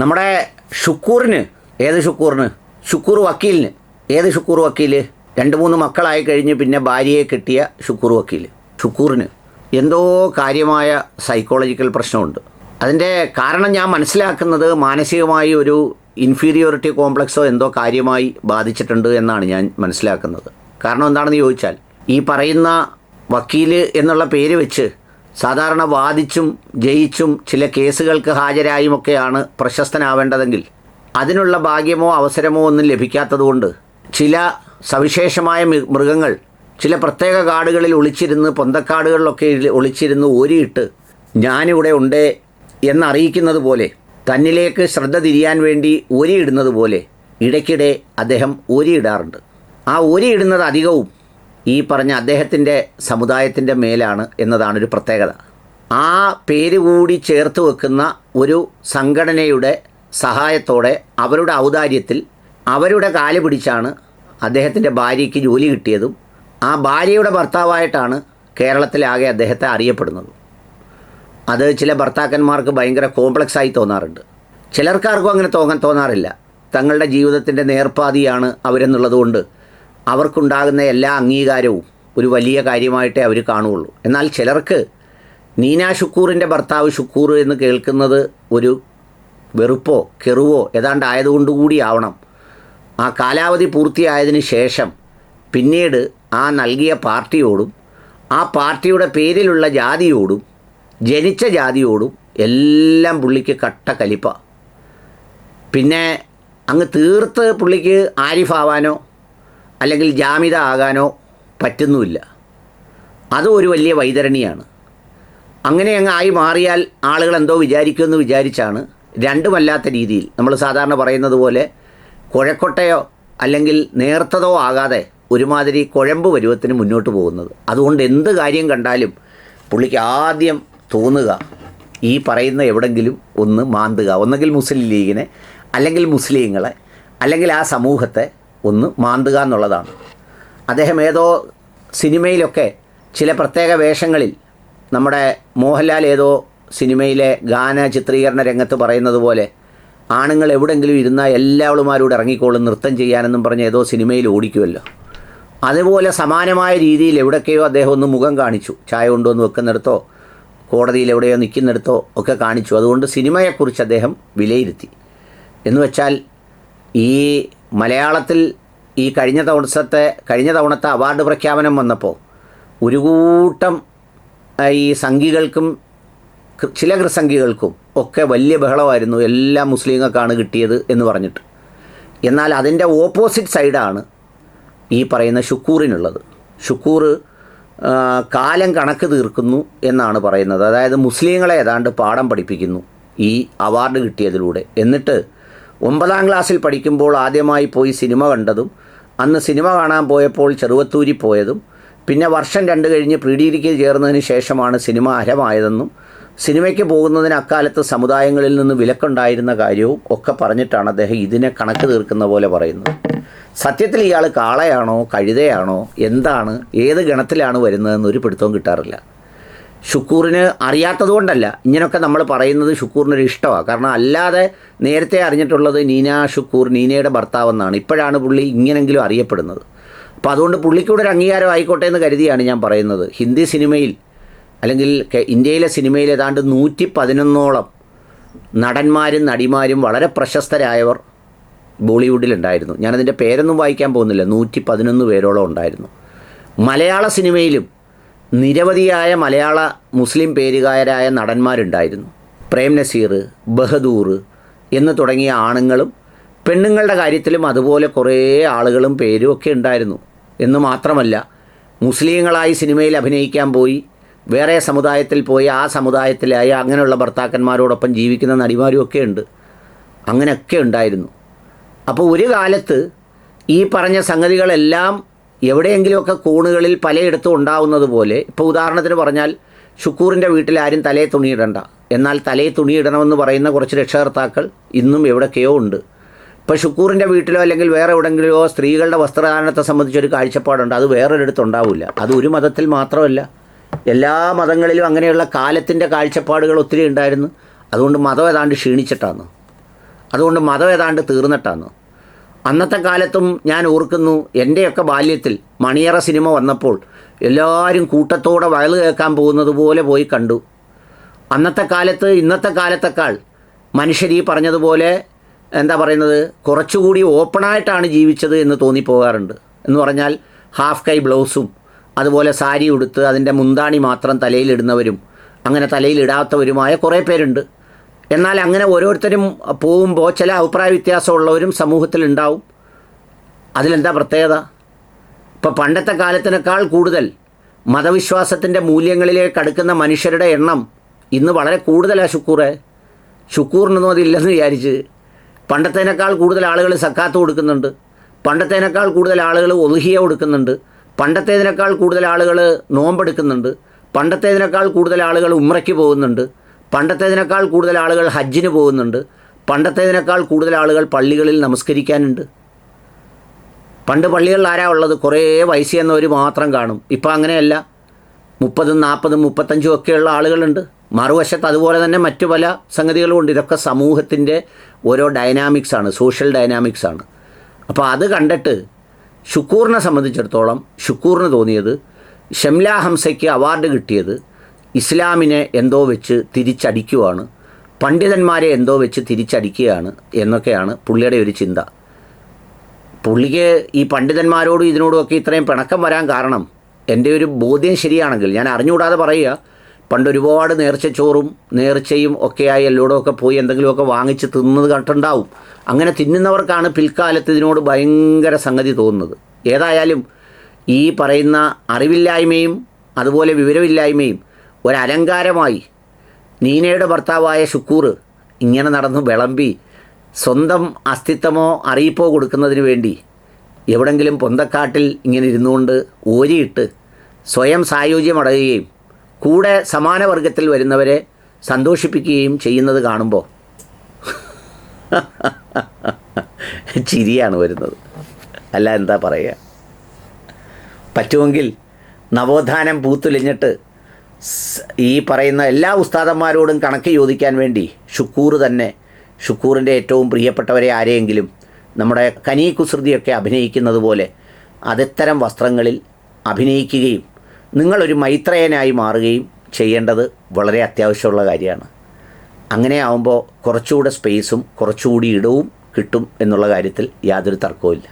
നമ്മുടെ ഷുക്കൂറിന് ഏത് ഷുക്കൂറിന്? ഷുക്കൂർ വക്കീലിന്. ഏത് ഷുക്കൂർ വക്കീൽ രണ്ട് മൂന്ന് മക്കളായി കഴിഞ്ഞ് പിന്നെ ഭാര്യയെ കിട്ടിയ ഷുക്കൂർ വക്കീൽ ഷുക്കൂറിന് എന്തോ കാര്യമായ സൈക്കോളജിക്കൽ പ്രശ്നമുണ്ട്. അതിന്റെ കാരണം ഞാൻ മനസ്സിലാക്കുന്നത് മാനസികമായി ഒരു ഇൻഫീരിയോറിറ്റി കോംപ്ലക്സോ എന്തോ കാര്യമായി ബാധിച്ചിട്ടുണ്ട് എന്നാണ് ഞാൻ മനസ്സിലാക്കുന്നത്. കാരണം എന്താണെന്ന് ചോദിച്ചാൽ ഈ പറയുന്ന വക്കീൽ എന്നുള്ള പേര് വെച്ച് സാധാരണ വാദിച്ചും ജയിച്ചും ചില കേസുകൾക്ക് ഹാജരായുമൊക്കെയാണ് പ്രശസ്തനാവേണ്ടതെങ്കിൽ അതിനുള്ള ഭാഗ്യമോ അവസരമോ ഒന്നും ലഭിക്കാത്തതുകൊണ്ട് ചില സവിശേഷമായ മൃഗങ്ങൾ ചില പ്രത്യേക കാടുകളിൽ ഒളിച്ചിരുന്ന് പൊന്തക്കാടുകളിലൊക്കെ ഒളിച്ചിരുന്ന് ഓരിയിട്ട് ഞാനിവിടെ ഉണ്ട് എന്നറിയിക്കുന്നത് പോലെ തന്നിലേക്ക് ശ്രദ്ധ തിരിയാൻ വേണ്ടി ഓരിയിടുന്നത് പോലെ ഇടയ്ക്കിടെ അദ്ദേഹം ഓരിയിടാറുണ്ട്. ആ ഓരിയിടുന്നത് അധികവും ഈ പറഞ്ഞ അദ്ദേഹത്തിന്റെ സമുദായത്തിന്റെ മേലാണ് എന്നതാണ് ഒരു പ്രത്യേകത. ആ പേര് കൂടി ചേർത്ത് വെക്കുന്ന ഒരു സംഘടനയുടെ സഹായത്തോടെ അവരുടെ ഔദാര്യത്തിൽ അവരുടെ കാൽ പിടിച്ചാണ് അദ്ദേഹത്തിന്റെ ഭാര്യയ്ക്ക് ജോലി കിട്ടിയതും ആ ഭാര്യയുടെ ഭർത്താവായിട്ടാണ് കേരളത്തിലാകെ അദ്ദേഹത്തെ അറിയപ്പെടുന്നത്. അത് ചില ഭർത്താക്കന്മാർക്ക് ഭയങ്കര കോംപ്ലക്സായി തോന്നാറുണ്ട്. ചിലർക്കാർക്കും അങ്ങനെ തോന്നാൻ തോന്നാറില്ല. തങ്ങളുടെ ജീവിതത്തിന്റെ നേർപ്പാതിയാണ് അവരെന്നുള്ളതുകൊണ്ട് അവർക്കുണ്ടാകുന്ന എല്ലാ അംഗീകാരവും ഒരു വലിയ കാര്യമായിട്ടേ അവർ കാണുകയുള്ളൂ. എന്നാൽ ചിലർക്ക് നീന ഷുക്കൂറിന്റെ ഭർത്താവ് ഷുക്കൂർ എന്ന് കേൾക്കുന്നത് ഒരു വെറുപ്പോ കെറുവോ ഏതാണ്ട് ആയതുകൊണ്ടുകൂടി ആവണം ആ കാലാവധി പൂർത്തിയായതിനു ശേഷം പിന്നീട് ആ നൽകിയ പാർട്ടിയോടും ആ പാർട്ടിയുടെ പേരിലുള്ള ജാതിയോടും ജനിച്ച ജാതിയോടും എല്ലാം പുള്ളിക്ക് കട്ട കലിപ്പ. പിന്നെ അങ്ങ് തീർത്ത് പുള്ളിക്ക് ആരിഫാവാനോ അല്ലെങ്കിൽ ജാമിത ആകാനോ പറ്റുന്നുമില്ല. അത് ഒരു വലിയ വൈതരണിയാണ്. അങ്ങനെ അങ്ങ് ആയി മാറിയാൽ ആളുകൾ എന്തോ വിചാരിക്കുമെന്ന് വിചാരിച്ചാണ് രണ്ടുമല്ലാത്ത രീതിയിൽ നമ്മൾ സാധാരണ പറയുന്നത് പോലെ കുഴക്കൊട്ടയോ അല്ലെങ്കിൽ നേർത്തതോ ആകാതെ ഒരുമാതിരി കുഴമ്പ് പരുവത്തിന് മുന്നോട്ട് പോകുന്നത്. അതുകൊണ്ട് എന്ത് കാര്യം കണ്ടാലും പുള്ളിക്ക് ആദ്യം തോന്നുക ഈ പറയുന്ന എവിടെങ്കിലും ഒന്ന് മാന്തുക. ഒന്നെങ്കിൽ മുസ്ലിം ലീഗിനെ അല്ലെങ്കിൽ മുസ്ലിങ്ങളെ അല്ലെങ്കിൽ ആ സമൂഹത്തെ ഒന്ന് മാന്തുക എന്നുള്ളതാണ്. അദ്ദേഹം ഏതോ സിനിമയിലൊക്കെ ചില പ്രത്യേക വേഷങ്ങളിൽ നമ്മുടെ മോഹൻലാൽ ഏതോ സിനിമയിലെ ഗാന ചിത്രീകരണ രംഗത്ത് പറയുന്നത് പോലെ ആണുങ്ങൾ എവിടെങ്കിലും ഇരുന്നാൽ എല്ലാവളുമാരോട് ഇറങ്ങിക്കോളും നൃത്തം ചെയ്യാനെന്നും പറഞ്ഞ് ഏതോ സിനിമയിൽ ഓടിക്കുമല്ലോ അതുപോലെ സമാനമായ രീതിയിൽ എവിടൊക്കെയോ അദ്ദേഹം ഒന്ന് മുഖം കാണിച്ചു. ചായ കൊണ്ടുവന്ന് വെക്കുന്നിടത്തോ കോടതിയിൽ എവിടെയോ നിൽക്കുന്നിടത്തോ ഒക്കെ കാണിച്ചു. അതുകൊണ്ട് സിനിമയെക്കുറിച്ച് അദ്ദേഹം വിലയിരുത്തി. എന്ന് വെച്ചാൽ ഈ മലയാളത്തിൽ ഈ കഴിഞ്ഞ ദിവസത്തെ കഴിഞ്ഞ തവണത്തെ അവാർഡ് പ്രഖ്യാപനം വന്നപ്പോൾ ഒരു കൂട്ടം ഈ സംഘികൾക്കും ചില കൃസംഖികൾക്കും ഒക്കെ വലിയ ബഹളമായിരുന്നു എല്ലാ മുസ്ലിങ്ങൾക്കാണ് കിട്ടിയത് എന്ന് പറഞ്ഞിട്ട്. എന്നാൽ അതിന്റെ ഓപ്പോസിറ്റ് സൈഡാണ് ഈ പറയുന്ന ഷുക്കൂറിനുള്ളത്. ഷുക്കൂർ കാലം കണക്ക് തീർക്കുന്നു എന്നാണ് പറയുന്നത്. അതായത് മുസ്ലിങ്ങളെ ഏതാണ്ട് പാഠം പഠിപ്പിക്കുന്നു ഈ അവാർഡ് കിട്ടിയതിലൂടെ. എന്നിട്ട് ഒമ്പതാം ക്ലാസ്സിൽ പഠിക്കുമ്പോൾ ആദ്യമായി പോയി സിനിമ കണ്ടതും അന്ന് സിനിമ കാണാൻ പോയപ്പോൾ ചെറുവത്തൂരി പോയതും പിന്നെ വർഷം രണ്ട് കഴിഞ്ഞ് പ്രീ ചേർന്നതിന് ശേഷമാണ് സിനിമ അരമായതെന്നും സിനിമയ്ക്ക് പോകുന്നതിന് അക്കാലത്ത് സമുദായങ്ങളിൽ നിന്ന് വിലക്കുണ്ടായിരുന്ന കാര്യവും ഒക്കെ പറഞ്ഞിട്ടാണ് അദ്ദേഹം ഇതിനെ കണക്ക് തീർക്കുന്ന പോലെ പറയുന്നത്. സത്യത്തിൽ ഇയാൾ കാളയാണോ കഴുതയാണോ എന്താണ് ഏത് ഗണത്തിലാണ് വരുന്നതെന്ന് ഒരു പിടുത്തവും കിട്ടാറില്ല. ഷുക്കൂറിന് അറിയാത്തതുകൊണ്ടല്ല. ഇങ്ങനെയൊക്കെ നമ്മൾ പറയുന്നത് ഷുക്കൂറിനൊരു ഇഷ്ടമാണ് കാരണം അല്ലാതെ നേരത്തെ അറിഞ്ഞിട്ടുള്ളത് നീന ഷുക്കൂർ നീനയുടെ ഭർത്താവെന്നാണ്. ഇപ്പോഴാണ് പുള്ളി ഇങ്ങനെങ്കിലും അറിയപ്പെടുന്നത്. അപ്പോൾ അതുകൊണ്ട് പുള്ളിക്കൂടെ ഒരു അംഗീകാരം ആയിക്കോട്ടെ എന്ന് കരുതിയാണ് ഞാൻ പറയുന്നത്. ഹിന്ദി സിനിമയിൽ അല്ലെങ്കിൽ ഇന്ത്യയിലെ സിനിമയിൽ ഏതാണ്ട് നൂറ്റി പതിനൊന്നോളം നടന്മാരും നടിമാരും വളരെ പ്രശസ്തരായവർ ബോളിവുഡിലുണ്ടായിരുന്നു. ഞാനതിന്റെ പേരൊന്നും വായിക്കാൻ പോകുന്നില്ല. നൂറ്റി പതിനൊന്ന് പേരോളം ഉണ്ടായിരുന്നു. മലയാള സിനിമയിലും നിരവധിയായ മലയാള മുസ്ലിം പേരുകാരായ നടന്മാരുണ്ടായിരുന്നു. പ്രേം നസീർ ബഹദൂർ എന്ന് തുടങ്ങിയ ആണുങ്ങളും പെണ്ണുങ്ങളുടെ കാര്യത്തിലും അതുപോലെ കുറേ ആളുകളും പേരും ഒക്കെ ഉണ്ടായിരുന്നു. എന്ന് മാത്രമല്ല മുസ്ലിങ്ങളായി സിനിമയിൽ അഭിനയിക്കാൻ പോയി വേറെ സമുദായത്തിൽ പോയി ആ സമുദായത്തിലായി അങ്ങനെയുള്ള ഭർത്താക്കന്മാരോടൊപ്പം ജീവിക്കുന്ന നടിമാരും ഒക്കെ ഉണ്ട്. അങ്ങനെയൊക്കെ ഉണ്ടായിരുന്നു. അപ്പോൾ ഒരു കാലത്ത് ഈ പറഞ്ഞ സംഗതികളെല്ലാം എവിടെയെങ്കിലുമൊക്കെ കോണുകളിൽ പലയിടത്തും ഉണ്ടാവുന്നത് പോലെ ഇപ്പോൾ ഉദാഹരണത്തിന് പറഞ്ഞാൽ ഷുക്കൂറിന്റെ വീട്ടിൽ ആരും തലേ തുണിയിടണ്ട. എന്നാൽ തലേ തുണിയിടണമെന്ന് പറയുന്ന കുറച്ച് രക്ഷകർത്താക്കൾ ഇന്നും എവിടെയൊക്കെയോ ഉണ്ട്. ഇപ്പോൾ ഷുക്കൂറിന്റെ വീട്ടിലോ അല്ലെങ്കിൽ വേറെ എവിടെയെങ്കിലുമോ സ്ത്രീകളുടെ വസ്ത്രധാരണത്തെ സംബന്ധിച്ചൊരു കാഴ്ചപ്പാടുണ്ട്. അത് വേറൊരിടത്ത് ഉണ്ടാവില്ല. അത് ഒരു മതത്തിൽ മാത്രമല്ല. എല്ലാ മതങ്ങളിലും അങ്ങനെയുള്ള കാലത്തിന്റെ കാഴ്ചപ്പാടുകൾ ഒത്തിരി ഉണ്ടായിരുന്നു. അതുകൊണ്ട് മതം ഏതാണ്ട് ക്ഷീണിച്ചിട്ടാണ് അതുകൊണ്ട് മതം ഏതാണ്ട് തീർന്നിട്ടാണ് അന്നത്തെ കാലത്തും ഞാൻ ഓർക്കുന്നു എന്റെയൊക്കെ ബാല്യത്തിൽ മണിയറ സിനിമ വന്നപ്പോൾ എല്ലാവരും കൂട്ടത്തോടെ വയൽ കേൾക്കാൻ പോകുന്നത് പോലെ പോയി കണ്ടു. അന്നത്തെ കാലത്ത് ഇന്നത്തെ കാലത്തേക്കാൾ മനുഷ്യർ ഈ പറഞ്ഞതുപോലെ എന്താ പറയുന്നത് കുറച്ചുകൂടി ഓപ്പണായിട്ടാണ് ജീവിച്ചത് എന്ന് തോന്നിപ്പോകാറുണ്ട്. എന്ന് പറഞ്ഞാൽ ഹാഫ് കൈ ബ്ലൗസും അതുപോലെ സാരി ഉടുത്ത് അതിന്റെ മുന്താണി മാത്രം തലയിലിടുന്നവരും അങ്ങനെ തലയിലിടാത്തവരുമായ കുറേ പേരുണ്ട്. എന്നാൽ അങ്ങനെ ഓരോരുത്തരും പോകുമ്പോൾ ചില അഭിപ്രായ വ്യത്യാസമുള്ളവരും സമൂഹത്തിലുണ്ടാവും. അതിലെന്താ പ്രത്യേകത? ഇപ്പോൾ പണ്ടത്തെ കാലത്തിനേക്കാൾ കൂടുതൽ മതവിശ്വാസത്തിന്റെ മൂല്യങ്ങളിലേക്ക് അടുക്കുന്ന മനുഷ്യരുടെ എണ്ണം ഇന്ന് വളരെ കൂടുതലാണ് ശുക്കൂറെ ഷുക്കൂറിനൊന്നും അതില്ലെന്ന് വിചാരിച്ച് പണ്ടത്തേനേക്കാൾ കൂടുതൽ ആളുകൾ സക്കാത്ത് കൊടുക്കുന്നുണ്ട്. പണ്ടത്തേനേക്കാൾ കൂടുതൽ ആളുകൾ ഒതുഹിയ കൊടുക്കുന്നുണ്ട്. പണ്ടത്തേതിനേക്കാൾ കൂടുതൽ ആളുകൾ നോമ്പെടുക്കുന്നുണ്ട്. പണ്ടത്തേതിനേക്കാൾ കൂടുതൽ ആളുകൾ ഉമ്രയ്ക്ക് പോകുന്നുണ്ട്. പണ്ടത്തേതിനേക്കാൾ കൂടുതൽ ആളുകൾ ഹജ്ജിന് പോകുന്നുണ്ട്. പണ്ടത്തേതിനേക്കാൾ കൂടുതൽ ആളുകൾ പള്ളികളിൽ നമസ്കരിക്കാനുണ്ട്. പണ്ട് പള്ളികളിൽ ആരാ ഉള്ളത്? കുറേ വയസ്സ് എന്നവർ മാത്രം കാണും. ഇപ്പം അങ്ങനെയല്ല. മുപ്പതും നാൽപ്പതും മുപ്പത്തഞ്ചും ഒക്കെയുള്ള ആളുകളുണ്ട്. മറുവശത്ത് അതുപോലെ തന്നെ മറ്റു പല സംഗതികളും ഉണ്ട്. ഇതൊക്കെ സമൂഹത്തിന്റെ ഓരോ ഡൈനാമിക്സ് ആണ്. സോഷ്യൽ ഡൈനാമിക്സ് ആണ്. അപ്പോൾ അത് കണ്ടിട്ട് ഷുക്കൂറിനെ സംബന്ധിച്ചിടത്തോളം ഷുക്കൂറിന് തോന്നിയത് ഷംല ഹംസയ്ക്ക് അവാർഡ് കിട്ടിയത് ഇസ്ലാമിനെ എന്തോ വെച്ച് തിരിച്ചടിക്കുവാണ് പണ്ഡിതന്മാരെ എന്തോ വെച്ച് തിരിച്ചടിക്കുകയാണ് എന്നൊക്കെയാണ് പുള്ളിയുടെ ഒരു ചിന്ത. പുള്ളിക്ക് ഈ പണ്ഡിതന്മാരോടും ഇതിനോടുമൊക്കെ ഇത്രയും പിണക്കം വരാൻ കാരണം എന്റെ ഒരു ബോധ്യം ശരിയാണെങ്കിൽ ഞാൻ അറിഞ്ഞുകൂടാതെ പറയുക പണ്ട് ഒരുപാട് നേർച്ചച്ചോറും നേർച്ചയും ഒക്കെയായി എല്ലോടൊക്കെ പോയി എന്തെങ്കിലുമൊക്കെ വാങ്ങിച്ച് തിന്നത് കണ്ടുണ്ടാവും അങ്ങനെ തിന്നുന്നവർക്കാണ് പിൽക്കാലത്ത് ഇതിനോട് ഭയങ്കര സംഗതി തോന്നുന്നത്. ഏതായാലും ഈ പറയുന്ന അറിവില്ലായ്മയും അതുപോലെ വിവരമില്ലായ്മയും ഒരലങ്കാരമായി നീനയുടെ ഭർത്താവായ ഷുക്കൂർ ഇങ്ങനെ നടന്നു വിളമ്പി സ്വന്തം അസ്തിത്വമോ അറിയിപ്പോ കൊടുക്കുന്നതിന് വേണ്ടി എവിടെങ്കിലും പൊന്തക്കാട്ടിൽ ഇങ്ങനെ ഇരുന്നുകൊണ്ട് ഓരിയിട്ട് സ്വയം സായുജ്യമടയുകയും കൂടെ സമാന വർഗത്തിൽ വരുന്നവരെ സന്തോഷിപ്പിക്കുകയും ചെയ്യുന്നത് കാണുമ്പോൾ ചിരിയാണ് വരുന്നത്. അല്ല എന്താ പറയുക? പറ്റുമെങ്കിൽ നവോത്ഥാനം പൂത്തുലിഞ്ഞിട്ട് ഈ പറയുന്ന എല്ലാ ഉസ്താദന്മാരോടും കണക്ക് ചോദിക്കാൻ വേണ്ടി ഷുക്കൂർ തന്നെ ഷുക്കൂറിന്റെ ഏറ്റവും പ്രിയപ്പെട്ടവരെ ആരെയെങ്കിലും നമ്മുടെ കനി കുസൃതിയൊക്കെ അഭിനയിക്കുന്നത് പോലെ അതിത്തരം വസ്ത്രങ്ങളിൽ അഭിനയിക്കുകയും നിങ്ങളൊരു മൈത്രയനായി മാറുകയും ചെയ്യേണ്ടത് വളരെ അത്യാവശ്യമുള്ള കാര്യമാണ്. അങ്ങനെ ആവുമ്പോൾ കുറച്ചുകൂടെ സ്പേസും കുറച്ചുകൂടി ഇടവും കിട്ടും എന്നുള്ള കാര്യത്തിൽ യാതൊരു തർക്കവുമില്ല.